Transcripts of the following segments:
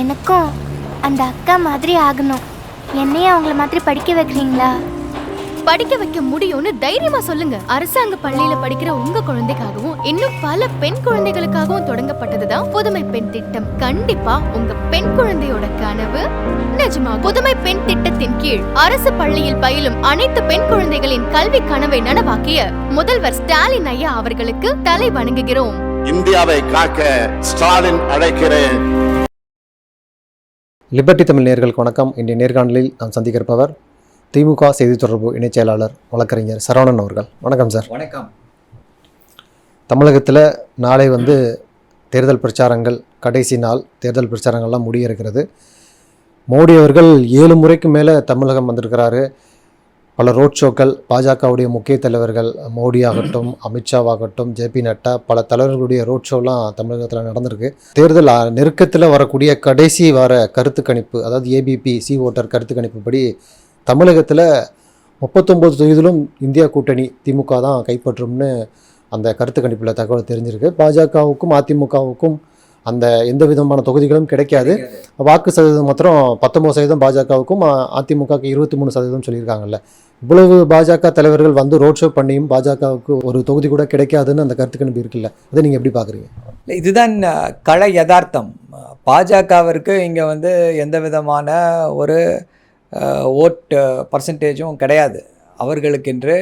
எனக்கும் அந்த அக்கா மாதிரி ஆகணும். என்னையும் அவங்கள மாதிரி படிக்க வைக்கிறீங்களா? படிக்க வைக்க முடியும்னு தைரியமா சொல்லுங்க. அரசாங்க பள்ளியில படிக்கிற உங்க குழந்தைக்காகவும் இன்னும் பல பெண் குழந்தைகளுக்காகவும் தொடங்கப்பட்டதுதான் புதுமை பெண் திட்டம். கண்டிப்பா உங்க பெண் குழந்தையோட கனவு நிஜமா புதுமை பெண் திட்டத்தின் கீழ் அரசு பள்ளியில் பயிலும் அனைத்து பெண் குழந்தைகளின் கல்வி கனவை நனவாக்கிய முதல்வர் ஸ்டாலின் ஐயா அவர்களுக்கு தலை வணங்குகிறோம். இந்தியாவை காக்க ஸ்டாலின் அழைக்கிறேன். லிபர்டி தமிழ் நேர்களுக்கு வணக்கம். இன்றைய நேர்காணலில் நாம் சந்திக்கிறப்பவர் திமுக செய்தி தொடர்பு இணைச் செயலாளர் வழக்கறிஞர் சரவணன் அவர்கள். வணக்கம் சார். வணக்கம். தமிழகத்தில் நாளை வந்து தேர்தல் பிரச்சாரங்கள் கடைசி நாள் தேர்தல் பிரச்சாரங்கள்லாம் முடிய இருக்கிறது. மோடி அவர்கள் ஏழு முறைக்கு மேலே தமிழகம் வந்திருக்கிறாரு. பல ரோட் ஷோக்கள் பாஜகவுடைய முக்கிய தலைவர்கள் மோடி ஆகட்டும் அமித்ஷாவாகட்டும் ஜேபி நட்டா பல தலைவர்களுடைய ரோட் ஷோலாம் தமிழகத்தில் நடந்திருக்கு. தேர்தல் நெருக்கத்தில் வரக்கூடிய கடைசி வார கருத்து கணிப்பு அதாவது ஏபிபி சி ஓட்டர் கருத்து கணிப்புப்படி தமிழகத்தில் முப்பத்தொம்போது தொகுதியிலும் இந்தியா கூட்டணி திமுக தான் கைப்பற்றும்னு அந்த கருத்து கணிப்பில் தகவல் தெரிஞ்சிருக்கு. பாஜகவுக்கும் அதிமுகவுக்கும் அந்த எந்த விதமான தொகுதிகளும் கிடைக்காது. வாக்கு சதவீதம் மாத்திரம் பத்தொம்பது சதவீதம் பாஜகவுக்கும் அதிமுகவுக்கு இருபத்தி மூணு சதவீதம் சொல்லியிருக்காங்கல்ல. இவ்வளவு பாஜக தலைவர்கள் வந்து ரோட் ஷோ பண்ணியும் பாஜகவுக்கு ஒரு தொகுதி கூட கிடைக்காதுன்னு அந்த கருத்து கணிப்பு இருக்குல்ல. அதை நீங்கள் எப்படி பார்க்குறீங்க? இல்ல, இதுதான் கள யதார்த்தம். பாஜகவிற்கு இங்கே வந்து எந்த விதமான ஒரு ஓட் பர்சன்டேஜும் கிடையாது. அவர்களுக்கென்று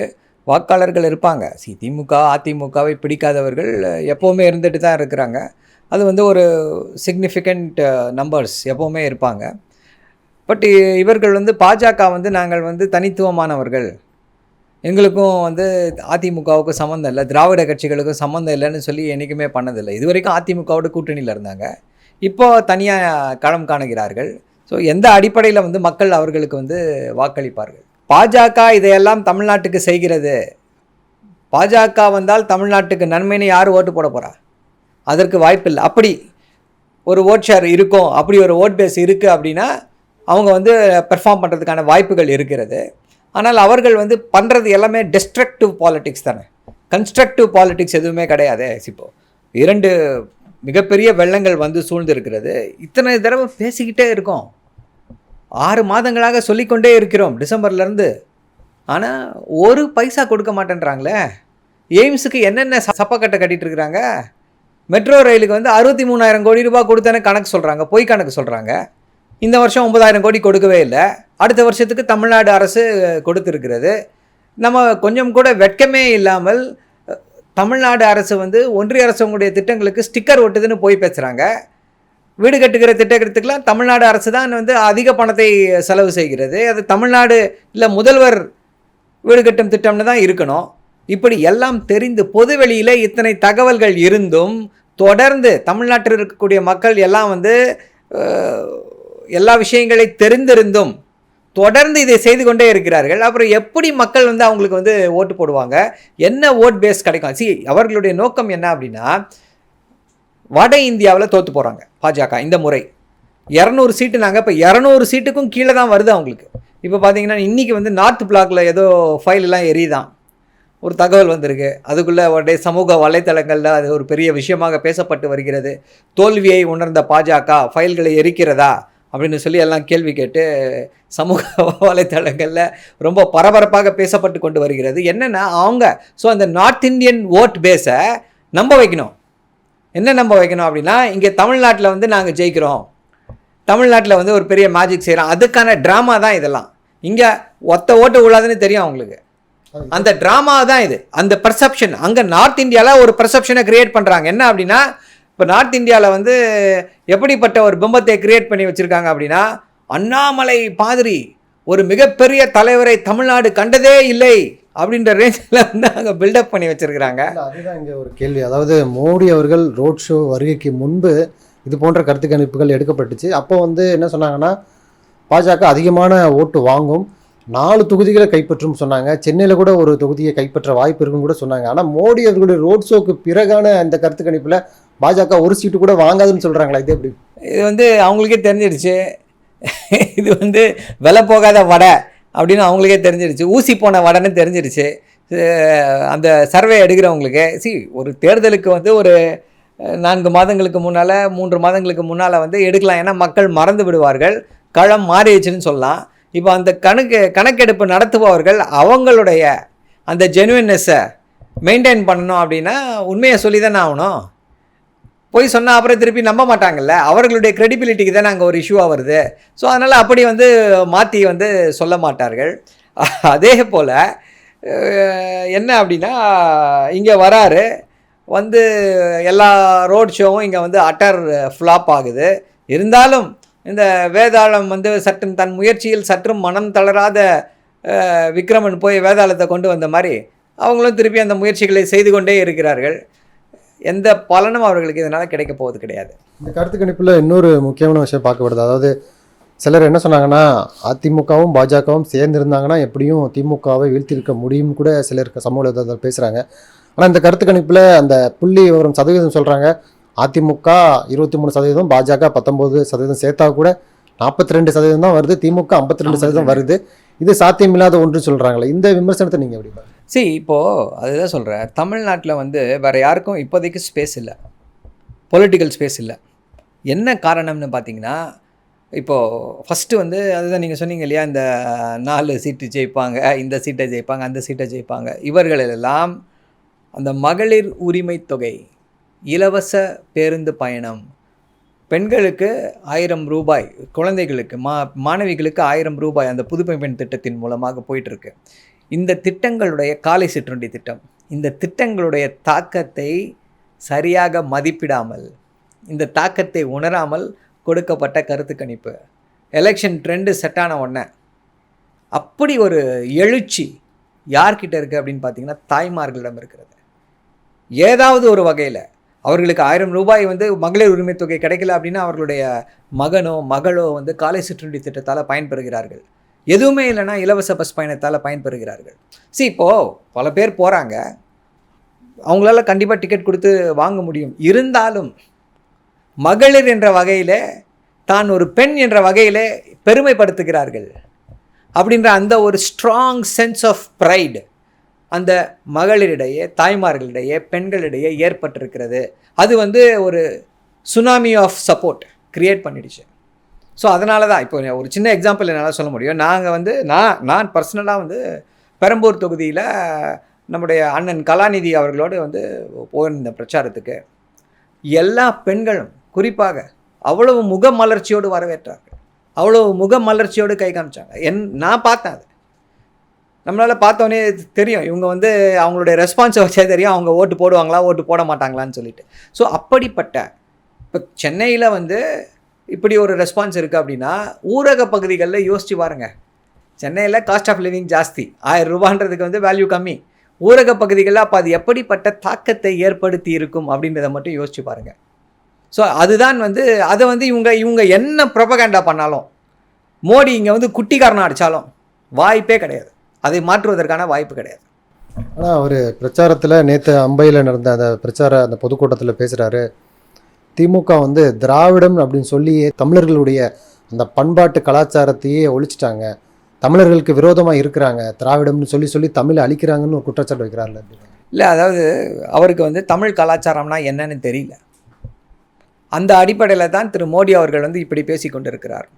வாக்காளர்கள் இருப்பாங்க. சி திமுக அதிமுகவை பிடிக்காதவர்கள் எப்போவுமே இருந்துட்டு தான் இருக்கிறாங்க. அது வந்து ஒரு சிக்னிஃபிகண்ட் நம்பர்ஸ் எப்போவுமே இருப்பாங்க. பட் இவர்கள் வந்து பாஜக வந்து நாங்கள் வந்து தனித்துவமானவர்கள். எங்களுக்கும் வந்து அதிமுகவுக்கும் சம்மந்தம் இல்லை திராவிட கட்சிகளுக்கும் சம்மந்தம் இல்லைன்னு சொல்லி என்றைக்குமே பண்ணதில்லை. இது வரைக்கும் அதிமுகவோட கூட்டணியில் இருந்தாங்க. இப்போ தனியாக களம் காணுகிறார்கள். ஸோ எந்த அடிப்படையில் வந்து மக்கள் அவர்களுக்கு வந்து வாக்களிப்பார்கள்? பாஜக இதையெல்லாம் தமிழ்நாட்டுக்கு செய்கிறது. பாஜக வந்தால் தமிழ்நாட்டுக்கு நன்மைன்னு யார் ஓட்டு போட போகிறா அதற்கு வாய்ப்பில்லை. அப்படி ஒரு ஓட் ஷேர் இருக்கும் அப்படி ஒரு ஓட் பேஸ் இருக்குது அப்படின்னா அவங்க வந்து பெர்ஃபார்ம் பண்ணுறதுக்கான வாய்ப்புகள் இருக்கிறது. ஆனால் அவர்கள் வந்து பண்ணுறது எல்லாமே டெஸ்ட்ரக்டிவ் பாலிட்டிக்ஸ் தானே. கன்ஸ்ட்ரக்டிவ் பாலிட்டிக்ஸ் எதுவுமே கிடையாது இப்போ இரண்டு மிகப்பெரிய வெள்ளங்கள் வந்து சூழ்ந்திருக்கிறது. இத்தனை தடவை பேசிக்கிட்டே இருக்கோம். ஆறு மாதங்களாக சொல்லிக்கொண்டே இருக்கிறோம் டிசம்பர்லேருந்து ஆனால் ஒரு பைசா கொடுக்க மாட்டேன்றாங்களே. எய்ம்ஸுக்கு என்னென்ன சப்பக்கட்டை கட்டிகிட்டு இருக்கிறாங்க? மெட்ரோ ரயிலுக்கு வந்து அறுபத்தி மூணாயிரம் கோடி ரூபாய் கொடுத்தேன்னு கணக்கு சொல்கிறாங்க பொய் கணக்கு சொல்கிறாங்க இந்த வருஷம் ஒன்பதாயிரம் கோடி கொடுக்கவே இல்லை. அடுத்த வருஷத்துக்கு தமிழ்நாடு அரசு கொடுத்துருக்கிறது. நம்ம கொஞ்சம் கூட வெட்கமே இல்லாமல் தமிழ்நாடு அரசு வந்து ஒன்றிய அரசுடைய திட்டங்களுக்கு ஸ்டிக்கர் ஒட்டுதுன்னு போய் பேசுகிறாங்க வீடு கட்டுகிற திட்டத்துக்கெல்லாம் தமிழ்நாடு அரசு தான் வந்து அதிக பணத்தை செலவு செய்கிறது. அது தமிழ்நாடு இல்லை முதல்வர் வீடு கட்டும் திட்டம்னு தான் இருக்கணும். இப்படி எல்லாம் தெரிந்து பொதுவெளியில் இத்தனை தகவல்கள் இருந்தும் தொடர்ந்து தமிழ்நாட்டில் இருக்கக்கூடிய மக்கள் எல்லாம் வந்து எல்லா விஷயங்களை தெரிந்திருந்தும் தொடர்ந்து இதை செய்து கொண்டே இருக்கிறார்கள். அப்புறம் எப்படி மக்கள் வந்து அவங்களுக்கு வந்து ஓட்டு போடுவாங்க? என்ன ஓட் பேஸ் கிடைக்கும்? சி அவர்களுடைய நோக்கம் என்ன அப்படின்னா வட இந்தியாவில் தோற்று போகிறாங்க பாஜக இந்த முறை. இரநூறு சீட்டு நாங்கள் இப்போ இரநூறு சீட்டுக்கும் கீழே தான் வருது அவங்களுக்கு. இப்போ பார்த்தீங்கன்னா இன்றைக்கி வந்து நார்த் பிளாக்ல ஏதோ ஃபைல் எல்லாம் எரியுதான். ஒரு தகவல் வந்திருக்கு. அதுக்குள்ளே உடனே சமூக வலைத்தளங்களில் அது ஒரு பெரிய விஷயமாக பேசப்பட்டு வருகிறது. தோல்வியை உணர்ந்த பாஜக ஃபைல்களை எரிக்கிறதா? அப்படின்னு சொல்லி எல்லாம் கேள்வி கேட்டு சமூக வலைத்தளங்களில் ரொம்ப பரபரப்பாக பேசப்பட்டு கொண்டு வருகிறது. என்னென்னா அவங்க ஸோ அந்த நார்த் இந்தியன் ஓட் பேஸை நம்ப வைக்கணும். என்ன நம்ப வைக்கணும் அப்படின்னா இங்கே தமிழ்நாட்டில் வந்து நாங்கள் ஜெயிக்கிறோம். தமிழ்நாட்டில் வந்து ஒரு பெரிய மேஜிக் செய்கிறோம் அதுக்கான ட்ராமா தான் இதெல்லாம். இங்கே ஒத்த ஓட்டு உள்ளாதுன்னு தெரியும் அவங்களுக்கு. அந்த ட்ராமா தான் இது. அந்த பர்செப்ஷன் அங்கே நார்த் இந்தியாவில் ஒரு பர்செப்ஷனை கிரியேட் பண்ணுறாங்க என்ன அப்படின்னா இப்போ நார்த் இந்தியாவில் வந்து எப்படிப்பட்ட ஒரு பிம்பத்தை கிரியேட் பண்ணி வச்சுருக்காங்க அப்படின்னா அண்ணாமலை பாதிரி ஒரு மிகப்பெரிய தலைவரை தமிழ்நாடு கண்டதே இல்லை அப்படின்ற ரேஞ்சில் வந்து அங்கே பில்டப் பண்ணி வச்சுருக்கிறாங்க. அதுதான் இங்கே ஒரு கேள்வி. அதாவது மோடி அவர்கள் ரோட் ஷோ வருகைக்கு முன்பு இது போன்ற கருத்து கணிப்புகள் எடுக்கப்பட்டுச்சு. அப்போ வந்து என்ன சொன்னாங்கன்னா பாஜக அதிகமான ஓட்டு வாங்கும். நாலு தொகுதிகளை கைப்பற்றும் சொன்னாங்க. சென்னையில் கூட ஒரு தொகுதியை கைப்பற்ற வாய்ப்பு இருக்குன்னு கூட சொன்னாங்க. ஆனால் மோடி அவர்களுடைய ரோட் ஷோக்கு பிறகான அந்த கருத்து கணிப்பில் பாஜக ஒரு சீட்டு கூட வாங்காதுன்னு சொல்கிறாங்களா இது எப்படி? இது வந்து அவங்களுக்கே தெரிஞ்சிடுச்சு. இது வந்து விலை போகாத வடை அப்படின்னு அவங்களுக்கே தெரிஞ்சிடுச்சு. ஊசி போன வடைன்னு தெரிஞ்சிடுச்சு. அந்த சர்வே எடுக்கிறவங்களுக்கு சி ஒரு தேர்தலுக்கு வந்து ஒரு நான்கு மாதங்களுக்கு முன்னால் மூன்று மாதங்களுக்கு முன்னால் வந்து எடுக்கலாம். ஏன்னா மக்கள் மறந்து விடுவார்கள். களம் மாறிடுச்சுன்னு சொல்லலாம். இப்போ அந்த கணக்கு கணக்கெடுப்பு நடத்துபவர்கள் அவங்களுடைய அந்த ஜெனுவின்னஸை மெயின்டைன் பண்ணணும் அப்படின்னா உண்மையை சொல்லி தானே ஆகணும். போய் சொன்னால் அப்புறம் திருப்பி நம்ப மாட்டாங்கல்ல. அவர்களுடைய credibility-க்கு தானே அங்கே ஒரு இஷ்யூவாக வருது. ஸோ அதனால் அப்படி வந்து மாற்றி வந்து சொல்ல மாட்டார்கள். அதே போல் என்ன அப்படின்னா இங்கே வராரு. வந்து எல்லா ரோட் ஷோவும் இங்கே வந்து அட்டர் ஃப்ளாப் ஆகுது. இருந்தாலும் இந்த வேதாளம் வந்து சற்றும் தன் முயற்சியில் சற்றும் மனம் தளராத விக்ரமன் போய் வேதாளத்தை கொண்டு வந்த மாதிரி அவங்களும் திருப்பி அந்த முயற்சிகளை செய்து கொண்டே இருக்கிறார்கள். எந்த பலனும் அவர்களுக்கு இதனால் கிடைக்க போவது கிடையாது. இந்த கருத்து கணிப்பில் இன்னொரு முக்கியமான விஷயம் பார்க்கப்படுது அதாவது சிலர் என்ன சொன்னாங்கன்னா அதிமுகவும் பாஜகவும் சேர்ந்து இருந்தாங்கன்னா எப்படியும் திமுகவை வீழ்த்திருக்க முடியும் கூட சிலர் சமூக பேசுகிறாங்க ஆனால் இந்த கருத்து கணிப்பில் அந்த புள்ளி விவரம் சதவீதம் சொல்கிறாங்க அதிமுக இருபத்தி மூணு சதவீதம் பாஜக பத்தொம்போது சதவீதம் சேர்த்தா கூட நாற்பத்தி ரெண்டு சதவீதம் தான் வருது திமுக ஐம்பத்தி ரெண்டு சதவீதம் வருது. இது சாத்தியமில்லாத ஒன்று சொல்கிறாங்களே இந்த விமர்சனத்தை நீங்கள் எப்படி சரி இப்போது அதுதான் சொல்கிறேன் தமிழ்நாட்டில் வந்து வேறு யாருக்கும் இப்போதைக்கு ஸ்பேஸ் இல்லை. பொலிட்டிக்கல் ஸ்பேஸ் இல்லை. என்ன காரணம்னு பார்த்தீங்கன்னா இப்போது ஃபஸ்ட்டு வந்து அதுதான் நீங்கள் சொன்னீங்க இல்லையா இந்த நாலு சீட்டு ஜெயிப்பாங்க இந்த சீட்டை ஜெயிப்பாங்க அந்த சீட்டை ஜெயிப்பாங்க. இவர்கள் எல்லாம் அந்த மகளிர் உரிமை தொகை இலவச பேருந்து பயணம். பெண்களுக்கு ஆயிரம் ரூபாய் குழந்தைகளுக்கு மா மாணவிகளுக்கு ஆயிரம் ரூபாய் அந்த புதுமை பெண் திட்டத்தின் மூலமாக போயிட்டுருக்கு. இந்த திட்டங்களுடைய காலை சிற்றுண்டி திட்டம் இந்த திட்டங்களுடைய தாக்கத்தை சரியாக மதிப்பிடாமல் இந்த தாக்கத்தை உணராமல் கொடுக்கப்பட்ட கருத்து கணிப்பு. எலெக்ஷன் ட்ரெண்டு செட்டான உடனே அப்படி ஒரு எழுச்சி யார்கிட்ட இருக்குது அப்படின்னு பார்த்தீங்கன்னா தாய்மார்களிடம் இருக்கிறது. ஏதாவது ஒரு வகையில் அவர்களுக்கு ஆயிரம் ரூபாய் வந்து மகளிர் உரிமை தொகை கிடைக்கல அப்படின்னா அவர்களுடைய மகனோ மகளோ வந்து காலை சிற்றுண்டி திட்டத்தால் பயன்பெறுகிறார்கள். எதுவுமே இல்லைன்னா இலவச பஸ் பயணத்தால் பயன்பெறுகிறார்கள். See இப்போது பல பேர் போகிறாங்க அவங்களால கண்டிப்பாக டிக்கெட் கொடுத்து வாங்க முடியும். இருந்தாலும் மகளிர் என்ற வகையில் தான் ஒரு பெண் என்ற வகையில் பெருமைப்படுத்துகிறார்கள். அப்படின்ற அந்த ஒரு ஸ்ட்ராங் சென்ஸ் ஆஃப் ப்ரைடு அந்த மகளிரிடையே தாய்மார்களிடையே பெண்களிடையே ஏற்பட்டிருக்கிறது. அது வந்து ஒரு சுனாமி ஆஃப் சப்போர்ட் க்ரியேட் பண்ணிடுச்சு. ஸோ அதனால தான் இப்போ ஒரு சின்ன எக்ஸாம்பிள் என்னால் சொல்ல முடியும். நாங்கள் வந்து நான் நான் பர்சனலாக வந்து பெரம்பூர் தொகுதியில் நம்முடைய அண்ணன் கலாநிதி அவர்களோடு வந்து போயிருந்த பிரச்சாரத்துக்கு எல்லா பெண்களும் குறிப்பாக அவ்வளவு முகமலர்ச்சியோடு வரவேற்றார்கள். அவ்வளவு முகமலர்ச்சியோடு கை காமிச்சாங்க. என் நான் பார்த்தேன் அது. நம்மளால் பார்த்தோன்னே தெரியும். இவங்க வந்து அவங்களுடைய ரெஸ்பான்ஸை வச்சே தெரியும். அவங்க ஓட்டு போடுவாங்களா ஓட்டு போட மாட்டாங்களான்னு சொல்லிட்டு. ஸோ அப்படிப்பட்ட இப்போ சென்னையில் வந்து இப்படி ஒரு ரெஸ்பான்ஸ் இருக்குது அப்படின்னா ஊரக பகுதிகளில் யோசிச்சு பாருங்கள் சென்னையில் காஸ்ட் ஆஃப் லிவிங் ஜாஸ்தி. ஆயிரம் ரூபான்றதுக்கு வந்து வேல்யூ கம்மி. ஊரக பகுதிகளில் அப்போ அது எப்படிப்பட்ட தாக்கத்தை ஏற்படுத்தி இருக்கும் அப்படின்றத மட்டும் யோசிச்சு பாருங்கள் ஸோ அதுதான் வந்து அதை வந்து இவங்க இவங்க என்ன ப்ரொபகேண்டா பண்ணாலும் மோடி இங்கே வந்து குட்டிக்காரனை அடித்தாலும் வாய்ப்பே கிடையாது. அதை மாற்றுவதற்கான வாய்ப்பு கிடையாது. ஆனால் அவர் பிரச்சாரத்தில் நேற்று அம்பையில் நடந்த அந்த பிரச்சார அந்த பொதுக்கூட்டத்தில் பேசுகிறாரு திமுக வந்து திராவிடம் அப்படின்னு சொல்லியே தமிழர்களுடைய அந்த பண்பாட்டு கலாச்சாரத்தையே ஒழிச்சிட்டாங்க. தமிழர்களுக்கு விரோதமாக இருக்கிறாங்க. திராவிடம்னு சொல்லி சொல்லி தமிழை அழிக்கிறாங்கன்னு ஒரு குற்றச்சாட்டு வைக்கிறார்கள் இல்லை அதாவது அவருக்கு வந்து தமிழ் கலாச்சாரம்னா என்னன்னு தெரியல. அந்த அடிப்படையில் தான் திரு மோடி அவர்கள் வந்து இப்படி பேசி கொண்டிருக்கிறார்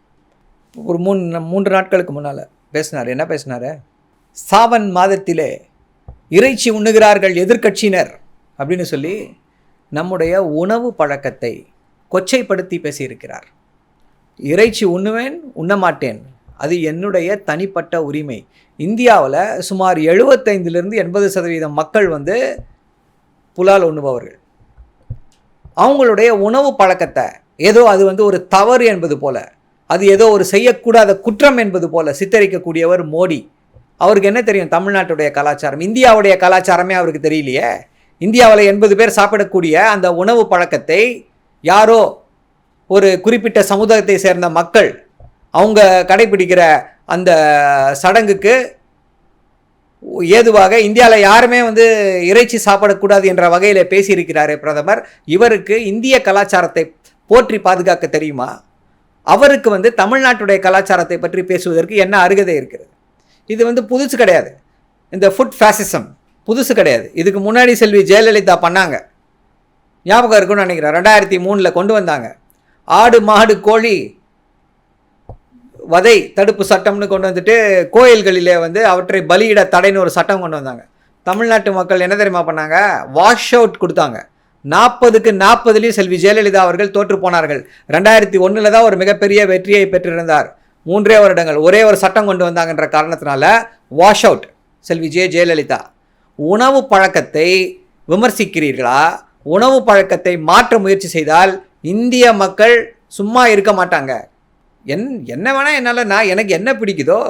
ஒரு மூணு மூன்று நாட்களுக்கு முன்னால் பேசினார். என்ன பேசினார்? சாவன் மாதத்திலே இறைச்சி உண்ணுகிறார்கள் எதிர்க்கட்சியினர் அப்படின்னு சொல்லி நம்முடைய உணவு பழக்கத்தை கொச்சைப்படுத்தி பேசியிருக்கிறார். இறைச்சி உண்ணுவேன் உண்ண மாட்டேன் அது என்னுடைய தனிப்பட்ட உரிமை. இந்தியாவில் சுமார் எழுபத்தைந்திலிருந்து எண்பது சதவீதம் மக்கள் வந்து புலால் உண்ணுபவர்கள். அவங்களுடைய உணவு பழக்கத்தை ஏதோ அது வந்து ஒரு தவறு என்பது போல அது ஏதோ ஒரு செய்யக்கூடாத குற்றம் என்பது போல சித்தரிக்கக்கூடியவர் மோடி. அவருக்கு என்ன தெரியும் தமிழ்நாட்டுடைய கலாச்சாரம்? இந்தியாவுடைய கலாச்சாரமே அவருக்கு தெரியலையே. இந்தியாவில் எண்பது பேர் சாப்பிடக்கூடிய அந்த உணவு பழக்கத்தை யாரோ ஒரு குறிப்பிட்ட சமுதாயத்தை சேர்ந்த மக்கள் அவங்க கடைபிடிக்கிற அந்த சடங்குக்கு ஏதுவாக இந்தியாவில் யாருமே வந்து இறைச்சி சாப்பிடக்கூடாது என்ற வகையில் பேசியிருக்கிறாரே பிரதமர். இவருக்கு இந்திய கலாச்சாரத்தை போற்றி பாதுகாக்க தெரியுமா? அவருக்கு வந்து தமிழ்நாட்டுடைய கலாச்சாரத்தை பற்றி பேசுவதற்கு என்ன அருகதை இருக்கிறது? இது வந்து புதுசு கிடையாது. இந்த ஃபுட் ஃபேசிசம் புதுசு கிடையாது. இதுக்கு முன்னாடி செல்வி ஜெயலலிதா பண்ணாங்க. ஞாபகம் இருக்குன்னு நினைக்கிறேன். ரெண்டாயிரத்தி மூணில் கொண்டு வந்தாங்க. ஆடு மாடு கோழி வதை தடுப்பு சட்டம்னு கொண்டு வந்துட்டு கோயில்களிலே வந்து அவற்றை பலியிட தடைன்னு ஒரு சட்டம் கொண்டு வந்தாங்க. தமிழ்நாட்டு மக்கள் என்ன தெரியுமா பண்ணாங்க? வாஷ் அவுட் கொடுத்தாங்க. நாற்பதுக்கு நாற்பதுலேயும் செல்வி ஜெயலலிதா அவர்கள் தோற்று போனார்கள். ரெண்டாயிரத்தி ஒன்றில் தான் ஒரு மிகப்பெரிய வெற்றியை பெற்றிருந்தார். மூன்றே வருடங்கள் ஒரே ஒரு சட்டம் கொண்டு வந்தாங்கன்ற காரணத்தினால வாஷ் அவுட் செல்வி ஜெய ஜெயலலிதா. உணவு பழக்கத்தை விமர்சிக்கிறீர்களா? உணவு பழக்கத்தை மாற்ற முயற்சி செய்தால் இந்திய மக்கள் சும்மா இருக்க மாட்டாங்க. என் என்ன வேணால் என்னால் நான் எனக்கு என்ன பிடிக்குதோ?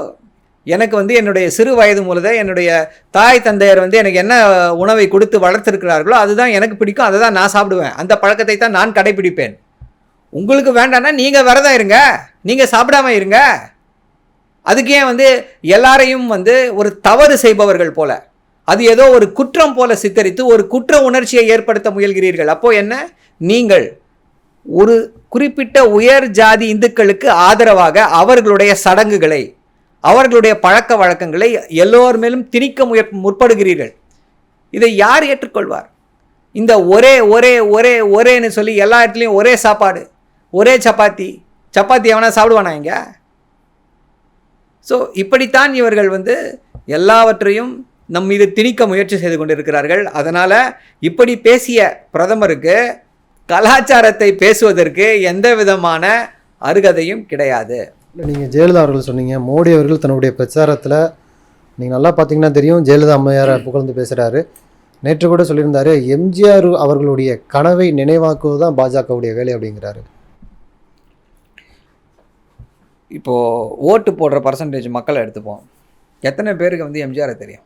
எனக்கு வந்து என்னுடைய சிறு வயது முதலே என்னுடைய தாய் தந்தையர் வந்து எனக்கு என்ன உணவை கொடுத்து வளர்த்துருக்கிறார்களோ அதுதான் எனக்கு பிடிக்கும் அதை தான் நான் சாப்பிடுவேன். அந்த பழக்கத்தை தான் நான் கடைபிடிப்பேன். உங்களுக்கு வேண்டாம்னா நீங்கள் விரதம் இருங்க. நீங்கள் சாப்பிடாம இருங்க. அதுக்கு ஏன் வந்து எல்லாரையும் வந்து ஒரு தவறு செய்பவர்கள் போல. அது ஏதோ ஒரு குற்றம் போல சித்தரித்து ஒரு குற்ற உணர்ச்சியை ஏற்படுத்த முயல்கிறீர்கள். அப்போ என்ன? நீங்கள் ஒரு குறிப்பிட்ட உயர் ஜாதி இந்துக்களுக்கு ஆதரவாக அவர்களுடைய சடங்குகளை அவர்களுடைய பழக்க வழக்கங்களை எல்லோர் மேலும் திணிக்க முயற் முற்படுகிறீர்கள். இதை யார் ஏற்றுக்கொள்வார்? இந்த ஒரே ஒரே ஒரே ஒரேன்னு சொல்லி எல்லா இடத்துலையும் ஒரே சாப்பாடு. ஒரே சப்பாத்தி. சப்பாத்தி எவனா சாப்பிடுவானா இங்கே? ஸோ இப்படித்தான் இவர்கள் வந்து எல்லாவற்றையும் நம் மீது திணிக்க முயற்சி செய்து கொண்டிருக்கிறார்கள். அதனால் இப்படி பேசிய பிரதமருக்கு கலாச்சாரத்தை பேசுவதற்கு எந்த விதமான அருகதையும் கிடையாது. நீங்கள் ஜெயலலிதா அவர்கள் சொன்னீங்க. மோடி அவர்கள் தன்னுடைய பிரச்சாரத்தில் நீங்கள் நல்லா பார்த்தீங்கன்னா தெரியும் ஜெயலலிதா அம்மையாரை புகழ்ந்து பேசுகிறாரு நேற்று கூட சொல்லியிருந்தாரு எம்ஜிஆர் அவர்களுடைய கனவை நினைவாக்குவது தான் பாஜகவுடைய வேலை அப்படிங்கிறாரு. இப்போது ஓட்டு போடுற பர்சன்டேஜ் மக்களை எடுத்துப்போம். எத்தனை பேருக்கு வந்து எம்ஜிஆரை தெரியும்?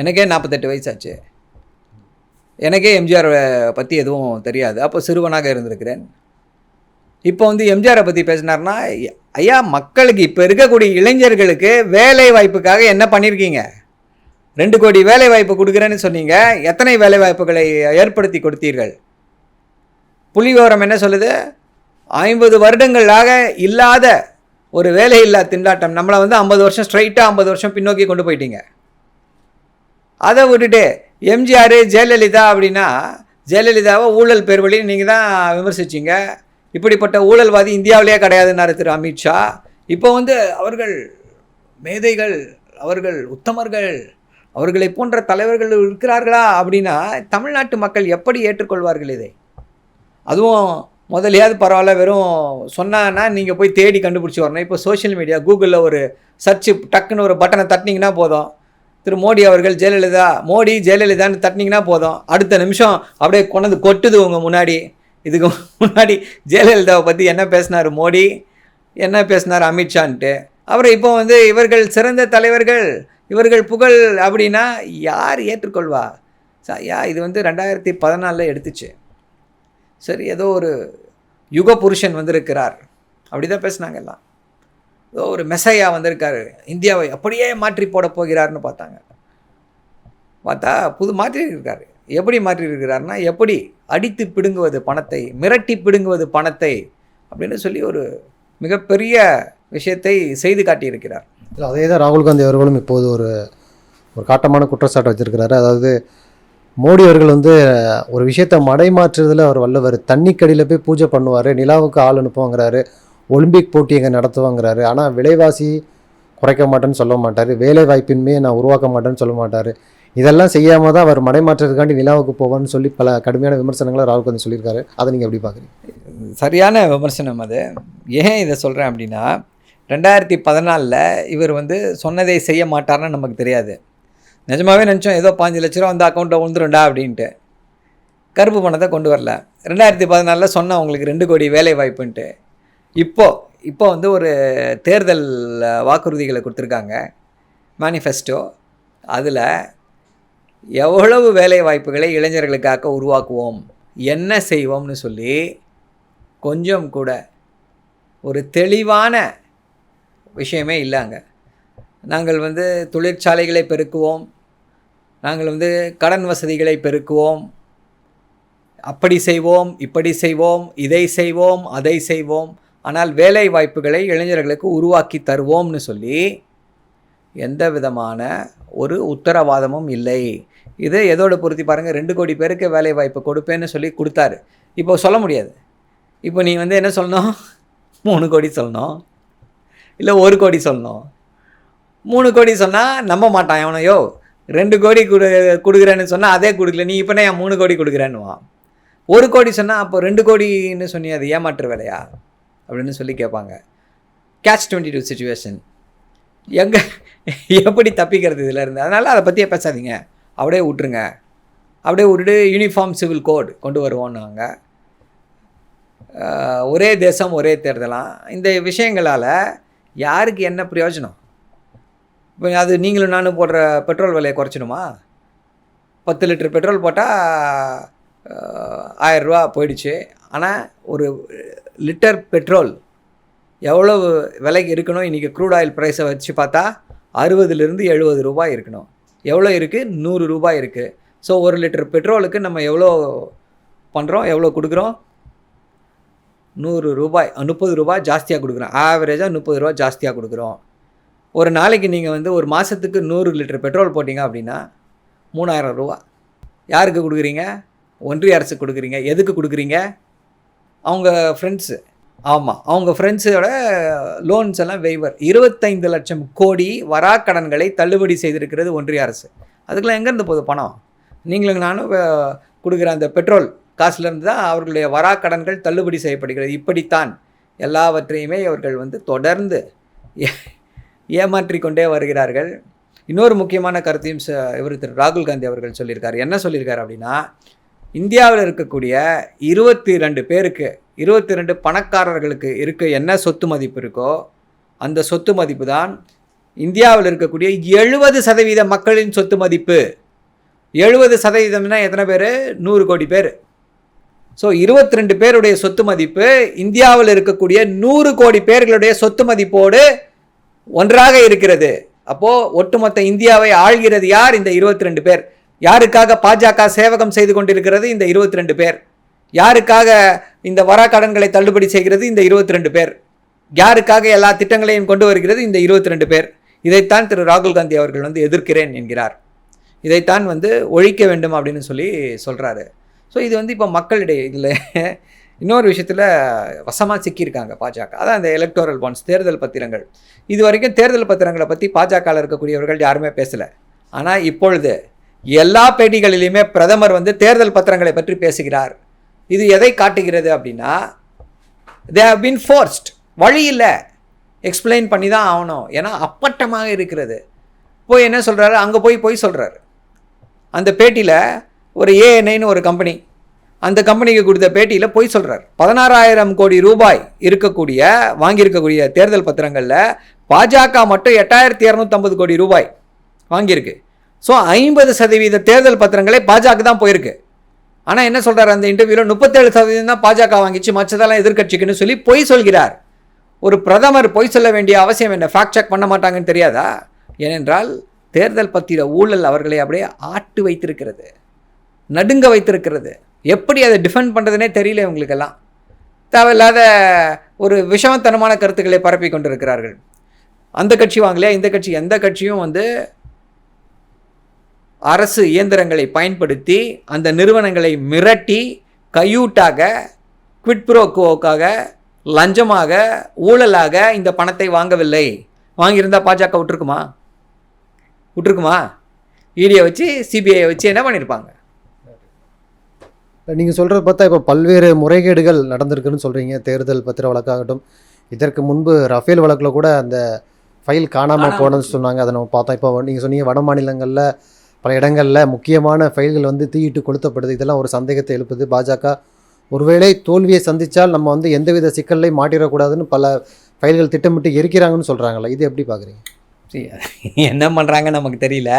எனக்கே நாற்பத்தெட்டு வயசாச்சு. எனக்கே எம்ஜிஆரை பற்றி எதுவும் தெரியாது. அப்போ சிறுவனாக இருந்திருக்கிறேன். இப்போ வந்து எம்ஜிஆரை பற்றி பேசினார்னா ஐயா மக்களுக்கு இப்போ இருக்கக்கூடிய இளைஞர்களுக்கு வேலை வாய்ப்புக்காக என்ன பண்ணியிருக்கீங்க ரெண்டு கோடி வேலை வாய்ப்பு கொடுக்குறேன்னு சொன்னீங்க. எத்தனை வேலை வாய்ப்புகளை ஏற்படுத்தி கொடுத்தீர்கள்? புள்ளி விவரம் என்ன சொல்லுது? ஐம்பது வருடங்களாக இல்லாத ஒரு வேலையில்லா திண்டாட்டம். நம்மளை வந்து ஐம்பது வருஷம் ஸ்ட்ரைட்டாக ஐம்பது வருஷம் பின்னோக்கி கொண்டு போயிட்டீங்க. அதை விட்டுட்டு எம்ஜிஆர் ஜெயலலிதா அப்படின்னா ஜெயலலிதாவை ஊழல் பெருவழி நீங்கள் தான் விமர்சிச்சீங்க. இப்படிப்பட்ட ஊழல்வாதி இந்தியாவிலேயே கிடையாதுன்னாரு திரு அமித்ஷா இப்போ வந்து அவர்கள் மேதைகள் அவர்கள் உத்தமர்கள் அவர்களை போன்ற தலைவர்கள் இருக்கிறார்களா அப்படின்னா தமிழ்நாட்டு மக்கள் எப்படி ஏற்றுக்கொள்வார்கள் இதை? அதுவும் முதலையாவது பரவாயில்ல வெறும் சொன்னான்னா நீங்கள் போய் தேடி கண்டுபிடிச்சி வரணும். இப்போ சோஷியல் மீடியா கூகுளில் ஒரு சர்ச்சு டக்குன்னு ஒரு பட்டனை தட்டினீங்கன்னா போதும். திரு மோடி அவர்கள் ஜெயலலிதா மோடி ஜெயலலிதான்னு தட்டினீங்கன்னா போதும். அடுத்த நிமிஷம் அப்படியே கொண்டது கொட்டுது உங்கள் முன்னாடி. இதுக்கு முன்னாடி ஜெயலலிதாவை பற்றி என்ன பேசினார் மோடி? என்ன பேசினார் அமித்ஷான்ட்டு அப்புறம் இப்போ வந்து இவர்கள் சிறந்த தலைவர்கள் இவர்கள் புகழ் அப்படின்னா யார் ஏற்றுக்கொள்வா? ச- யா இது வந்து ரெண்டாயிரத்தி பதினாலில் எடுத்துச்சு. சரி ஏதோ ஒரு யுக புருஷன் வந்திருக்கிறார். அப்படி தான் பேசுனாங்க எல்லாம். ஏதோ ஒரு மெசையா வந்திருக்காரு. இந்தியாவை அப்படியே மாற்றி போட போகிறார்னு பார்த்தாங்க. பார்த்தா புது மாற்றி இருக்காரு எப்படி மாற்றி இருக்கிறாருன்னா எப்படி அடித்து பிடுங்குவது பணத்தை மிரட்டி பிடுங்குவது பணத்தை அப்படின்னு சொல்லி ஒரு மிகப்பெரிய விஷயத்தை செய்து காட்டியிருக்கிறார். அதே தான் ராகுல் காந்தி அவர்களும் இப்போது ஒரு ஒரு காட்டமான குற்றச்சாட்டு வச்சிருக்கிறாரு. அதாவது மோடி அவர்கள் வந்து ஒரு விஷயத்தை மடைமாற்றுறதுல அவர் வல்லவர் தண்ணிக்கடியில் போய் பூஜை பண்ணுவார் நிலாவுக்கு ஆள் அனுப்புவாங்கிறாரு ஒலிம்பிக் போட்டி எங்கே நடத்துவாங்கிறாரு. ஆனால் விலைவாசி குறைக்க மாட்டேன்னு சொல்ல மாட்டார். வேலை வாய்ப்பின்மையை நான் உருவாக்க மாட்டேன்னு சொல்ல மாட்டார். இதெல்லாம் செய்யாமல் தான் அவர் மடைமாற்றத்துக்காண்டி நிலாவுக்கு போவான்னு சொல்லி பல கடுமையான விமர்சனங்களை ராகுல் காந்தி சொல்லியிருக்காரு. அதை நீங்கள் எப்படி பார்க்குறீங்க? சரியான விமர்சனம் அது. ஏன் இதை சொல்கிறேன் அப்படின்னா ரெண்டாயிரத்தி பதினாலில் இவர் வந்து சொன்னதை செய்ய மாட்டார்னு நமக்கு தெரியாது. நிஜமாவே நினச்சோம் ஏதோ பாஞ்சு லட்ச ரூபா அந்த அக்கௌண்ட்டில் விழுந்துரும்டா அப்படின்ட்டு. கருப்பு பணத்தை கொண்டு வரல. ரெண்டாயிரத்தி பதினாலில் சொன்ன அவங்களுக்கு ரெண்டு கோடி வேலை வாய்ப்புன்ட்டு. இப்போ இப்போ வந்து ஒரு தேர்தல் வாக்குறுதிகளை கொடுத்துருக்காங்க. மேனிஃபெஸ்டோ அதில் எவ்வளவு வேலை வாய்ப்புகளை இளைஞர்களுக்காக உருவாக்குவோம் என்ன செய்வோம்னு சொல்லி கொஞ்சம் கூட ஒரு தெளிவான விஷயமே இல்லைங்க நாங்கள் வந்து தொழிற்சாலைகளை பெருக்குவோம். நாங்கள் வந்து கடன் வசதிகளை பெருக்குவோம். அப்படி செய்வோம் இப்படி செய்வோம் இதை செய்வோம் அதை செய்வோம். ஆனால் வேலை வாய்ப்புகளை இளைஞர்களுக்கு உருவாக்கி தருவோம்னு சொல்லி எந்த விதமான ஒரு உத்தரவாதமும் இல்லை. இது எதோடு பொருத்தி பாருங்கள் ரெண்டு கோடி பேருக்கு வேலை வாய்ப்பு கொடுப்பேன்னு சொல்லி கொடுத்தாரு. இப்போ சொல்ல முடியாது. இப்போ நீ வந்து என்ன சொல்லணும்? மூணு கோடி சொல்லணும். இல்லை ஒரு கோடி சொல்லணும். மூணு கோடி சொன்னால் நம்ப மாட்டான் எவனையோ. ரெண்டு கோடி கொடு கொடுக்குறேன்னு சொன்னால் அதே கொடுக்கல நீ இப்போ நான் மூணு கோடி கொடுக்குறேன்னுவான். ஒரு கோடி சொன்னால் அப்போ ரெண்டு கோடின்னு சொன்னி அது ஏமாற்று வேலையா? அப்படின்னு சொல்லி கேட்பாங்க கேட்ச் டுவெண்ட்டி டூ சுச்சுவேஷன் எங்கே எப்படி தப்பிக்கிறது இதிலேருந்து அதனால் அதை பற்றியே பேசாதீங்க. அப்படியே விட்டுருங்க. அப்படியே விட்டுட்டு யூனிஃபார்ம் சிவில் கோட் கொண்டு வருவோன்னாங்க. ஒரே தேசம் ஒரே தேர்தலாம். இந்த விஷயங்களால் யாருக்கு என்ன பிரயோஜனம்? இப்போ அது நீங்களும் நானும் போடுற பெட்ரோல் விலையை குறைச்சிடுமா? பத்து லிட்டர் பெட்ரோல் போட்டால் ஆயரூவா போயிடுச்சு. ஆனால் ஒரு லிட்டர் பெட்ரோல் எவ்வளவு விலைக்கு இருக்கணும்? இன்றைக்கி க்ரூட் ஆயில் ப்ரைஸை வச்சு பார்த்தா அறுபதுலேருந்து எழுபது ரூபாய் இருக்கணும். எவ்வளோ இருக்குது நூறு ரூபாய் இருக்குது ஸோ ஒரு லிட்டர் பெட்ரோலுக்கு நம்ம எவ்வளோ பண்ணுறோம் எவ்வளோ கொடுக்குறோம்? நூறு ரூபாய் முப்பது ரூபாய் ஜாஸ்தியாக கொடுக்குறோம். ஆவரேஜாக முப்பது ரூபா ஜாஸ்தியாக கொடுக்குறோம். ஒரு நாளைக்கு நீங்கள் வந்து ஒரு மாதத்துக்கு நூறு லிட்டர் பெட்ரோல் போட்டிங்க அப்படின்னா மூணாயிரம் ரூபா. யாருக்கு கொடுக்குறீங்க? ஒன்றிய அரசுக்கு கொடுக்குறீங்க. எதுக்கு கொடுக்குறீங்க? அவங்க ஃப்ரெண்ட்ஸு ஆமாம் அவங்க ஃப்ரெண்ட்ஸோட லோன்ஸ் எல்லாம் வெய்வர் இருபத்தைந்து லட்சம் கோடி வராக்கடன்களை தள்ளுபடி செய்திருக்கிறது ஒன்றிய அரசு. அதுக்கெல்லாம் எங்கேருந்து போகுது பணம்? நீங்களும் நானும் கொடுக்குற அந்த பெட்ரோல் காசுலேருந்து தான் அவர்களுடைய வராக்கடன்கள் தள்ளுபடி செய்யப்படுகிறது. இப்படித்தான் எல்லாவற்றையுமே அவர்கள் வந்து தொடர்ந்து ஏமாற்றிக்கொண்டே வருகிறார்கள். இன்னொரு முக்கியமான கருத்தையும் இவர் திரு ராகுல் காந்தி அவர்கள் சொல்லியிருக்காரு. என்ன சொல்லியிருக்காரு அப்படின்னா இந்தியாவில் இருக்கக்கூடிய இருபத்தி ரெண்டு பேருக்கு இருபத்தி ரெண்டு பணக்காரர்களுக்கு இருக்க என்ன சொத்து மதிப்பு இருக்கோ அந்த சொத்து மதிப்பு தான் இந்தியாவில் இருக்கக்கூடிய எழுபது சதவீத மக்களின் சொத்து மதிப்பு. எழுபது சதவீதம்னா எத்தனை பேர்? நூறு கோடி பேர். ஸோ இருபத்தி ரெண்டு பேருடைய சொத்து மதிப்பு இந்தியாவில் இருக்கக்கூடிய நூறு கோடி பேர்களுடைய சொத்து மதிப்போடு ஒன்றாக இருக்கிறது. அப்போ ஒட்டுமொத்த இந்தியாவை ஆள்கிறது யார்? இந்த இருபத்தி ரெண்டு பேர். யாருக்காக பாஜக சேவகம் செய்து கொண்டிருக்கிறது? இந்த இருபத்தி ரெண்டு பேர். யாருக்காக இந்த வராக்கடன்களை தள்ளுபடி செய்கிறது? இந்த இருபத்தி ரெண்டு பேர். யாருக்காக எல்லா திட்டங்களையும் கொண்டு வருகிறது? இந்த இருபத்தி ரெண்டு பேர். இதைத்தான் திரு ராகுல் காந்தி அவர்கள் வந்து எதிர்க்கிறேன் என்கிறார். இதைத்தான் வந்து ஒழிக்க வேண்டும் அப்படின்னு சொல்லி சொல்கிறாரு ஸோ இது வந்து இப்போ மக்களிடையே இதில் இன்னொரு விஷயத்தில் வசமாக சிக்கியிருக்காங்க பாஜக. அதான் அந்த எலக்டோரல் பாண்ட்ஸ் தேர்தல் பத்திரங்கள். இது வரைக்கும் தேர்தல் பத்திரங்களை பற்றி பாஜகவில் இருக்கக்கூடியவர்கள் யாருமே பேசலை. ஆனால் இப்பொழுது எல்லா பேட்டிகளிலையுமே பிரதமர் வந்து தேர்தல் பத்திரங்களை பற்றி பேசுகிறார். இது எதை காட்டுகிறது அப்படின்னா தே ஹவ் பின் ஃபோர்ஸ்ட் வழி இல்லை. எக்ஸ்பிளைன் பண்ணி தான் ஆகணும். ஏன்னா அப்பட்டமாக இருக்கிறது. போய் என்ன சொல்கிறாரு அங்கே போய் போய் சொல்கிறாரு அந்த பேட்டியில் ஒரு ஏஎன்ஐன்னு ஒரு கம்பெனி அந்த கம்பெனிக்கு கொடுத்த பேட்டியில் போய் சொல்கிறார் பதினாறாயிரம் கோடி ரூபாய் இருக்கக்கூடிய வாங்கியிருக்கக்கூடிய தேர்தல் பத்திரங்களில் பாஜக மட்டும் எட்டாயிரத்தி இரநூத்தம்பது கோடி ரூபாய் வாங்கியிருக்கு. ஸோ ஐம்பது சதவீத தேர்தல் பத்திரங்களே பாஜக தான் போயிருக்கு. ஆனால் என்ன சொல்கிறார் அந்த இன்டர்வியூவில் முப்பத்தேழு சதவீதம் தான் பாஜக வாங்கிச்சு மற்றதெல்லாம் எதிர்கட்சிக்குன்னு சொல்லி பொய் சொல்கிறார். ஒரு பிரதமர் பொய் சொல்ல வேண்டிய அவசியம் என்ன? ஃபேக்ட் செக் பண்ண மாட்டாங்கன்னு தெரியாதா? ஏனென்றால் தேர்தல் பத்திர ஊழல் அவர்களை அப்படியே ஆட்டு வைத்திருக்கிறது. நடுங்க வைத்திருக்கிறது. எப்படி அதை டிஃபெண்ட் பண்ணுறதுனே தெரியல இவங்களுக்கெல்லாம். தேவையில்லாத ஒரு விஷமத்தனமான கருத்துக்களை பரப்பி கொண்டிருக்கிறார்கள். அந்த கட்சி வாங்கலையா? இந்த கட்சி எந்த கட்சியும் வந்து அரசு இயந்திரங்களை பயன்படுத்தி அந்த நிறுவனங்களை மிரட்டி கையூட்டாக குவிட் ப்ரோக்கோக்காக லஞ்சமாக ஊழலாக இந்த பணத்தை வாங்கவில்லை. வாங்கியிருந்தா பாஜக விட்டுருக்குமா? விட்டுருக்குமா? ஈடியை வச்சு சிபிஐ வச்சு என்ன பண்ணியிருப்பாங்க நீங்கள் சொல்கிறத பார்த்தா இப்போ பல்வேறு முறைகேடுகள் நடந்திருக்குன்னு சொல்கிறீங்க தேர்தல் பத்திர வழக்காகட்டும் இதற்கு முன்பு ரஃபேல் வழக்கில் கூட அந்த ஃபைல் காணாமல் காணாம போனதுன்னு. சொன்னாங்க. அதை நம்ம பார்த்தோம். இப்போ நீங்கள் சொன்னீங்க வட மாநிலங்களில் பல இடங்களில் முக்கியமான ஃபைல்கள் வந்து தீயிட்டு கொளுத்தப்படுது. இதெல்லாம் ஒரு சந்தேகத்தை எழுப்புது. பாஜக ஒருவேளை தோல்வியை சந்தித்தால் நம்ம வந்து எந்தவித சிக்கல்லையும் மாட்டிடக்கூடாதுன்னு பல ஃபைல்கள் திட்டமிட்டு எரிக்கிறாங்கன்னு சொல்கிறாங்களே இது எப்படி பார்க்குறீங்க? என்ன பண்ணுறாங்க நமக்கு தெரியல.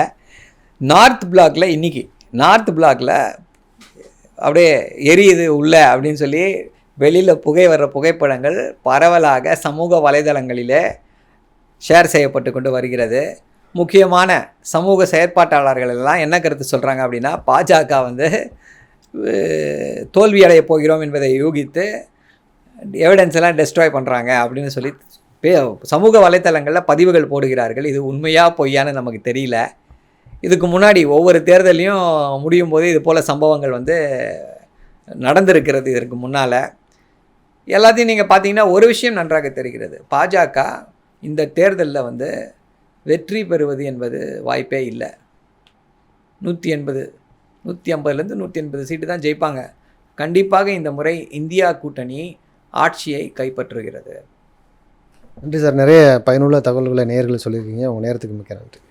நார்த் பிளாக்ல இன்னைக்கு நார்த் பிளாக்ல அப்படியே எரியுது உள்ள அப்படின்னு சொல்லி வெளியில் புகை வர்ற புகைப்படங்கள் பரவலாக சமூக வலைதளங்களிலே ஷேர் செய்யப்பட்டு கொண்டு வருகிறது. முக்கியமான சமூக செயற்பாட்டாளர்கள் எல்லாம் என்ன கருத்து சொல்கிறாங்க அப்படின்னா பாஜக வந்து அஹ், தோல்வி போகிறோம் என்பதை யூகித்து எவிடன்ஸ் எல்லாம் டெஸ்ட்ராய் பண்ணுறாங்க அப்படின்னு சொல்லி பே- சமூக வலைத்தளங்களில் பதிவுகள் போடுகிறார்கள். இது உண்மையாக பொய்யான்னு நமக்கு தெரியல. இதுக்கு முன்னாடி ஒவ்வொரு தேர்தலையும் முடியும் போது இது போல் சம்பவங்கள் வந்து நடந்திருக்கிறது இதற்கு முன்னால். எல்லாத்தையும் நீங்கள் பார்த்தீங்கன்னா ஒரு விஷயம் நன்றாக தெரிகிறது. பாஜக இந்த தேர்தலில் வந்து வெற்றி பெறுவது என்பது வாய்ப்பே இல்லை. நூற்றி எண்பது நூற்றி ஐம்பதுலேருந்து நூற்றி எண்பது சீட்டு தான் ஜெயிப்பாங்க. கண்டிப்பாக இந்த முறை இந்தியா கூட்டணி ஆட்சியை கைப்பற்றுகிறது. நன்றி சார். நிறைய பயனுள்ள தகவல்களை நேர்களை சொல்லியிருக்கீங்க. உங்கள் நேரத்துக்கு மிக்க நன்றி.